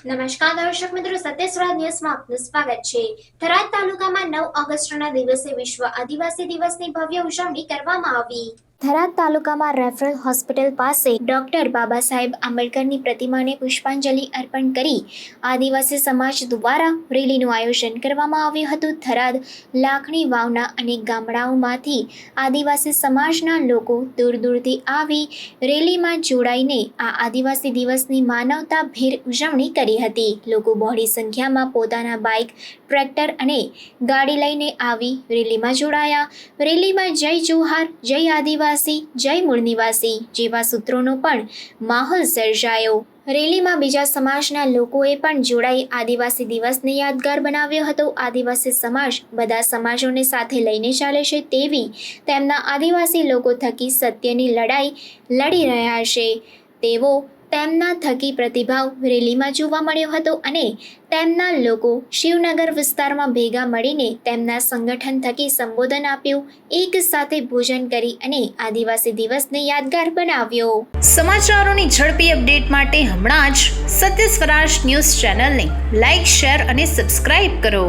નમસ્કાર દર્શક મિત્રો સત્યસ્વરાજ ન્યૂઝમાં આપનું સ્વાગત છે. થરાદ તાલુકામાં નવ ઓગસ્ટના દિવસે વિશ્વ આદિવાસી દિવસની ભવ્ય ઉજવણી કરવામાં આવી. થરાદ તાલુકામાં રેફરલ હોસ્પિટલ પાસે ડોક્ટર બાબા સાહેબ આંબેડકરની પ્રતિમાને પુષ્પાંજલિ અર્પણ કરી આદિવાસી સમાજ દ્વારા રેલીનું આયોજન કરવામાં આવ્યું હતું. થરાદ, લાખણી વાવના અનેક ગામડાઓમાંથી આદિવાસી સમાજના લોકો દૂર દૂરથી આવી રેલીમાં જોડાઈને આ આદિવાસી દિવસની માનવતાભેર ઉજવણી કરી હતી. લોકો બહોળી સંખ્યામાં પોતાના બાઇક, ટ્રેક્ટર અને ગાડી લઈને આવી રેલીમાં જોડાયા. રેલીમાં જય જોહાર, જય આદિવાસી. જય મૂળ નિવાસી જેવા સૂત્રોનો પણ માહોલ સર્જાયો. રેલીમાં બીજા સમાજના લોકોએ પણ જોડાઈ આદિવાસી દિવસને યાદગાર બનાવ્યો હતો. આદિવાસી સમાજ બધા સમાજોને સાથે લઈને ચાલે છે તેવી તેમના આદિવાસી લોકો થકી સત્યની લડાઈ લડી રહ્યા છે. તેવો તેમના થકી પ્રતિભાવ રેલીમાં જોવા મળ્યો હતો અને તેમના લોકો શિવનગર વિસ્તારમાં ભેગા મળીને તેમના સંગઠન થકી સંબોધન આપ્યું, એક સાથે ભોજન કરી અને આદિવાસી દિવસને યાદગાર બનાવ્યો. સમાચારોની ઝડપી અપડેટ માટે હમણાં જ સત્ય સ્વરાજ ન્યૂઝ ચેનલને લાઇક શેર અને સબસ્ક્રાઇબ કરો.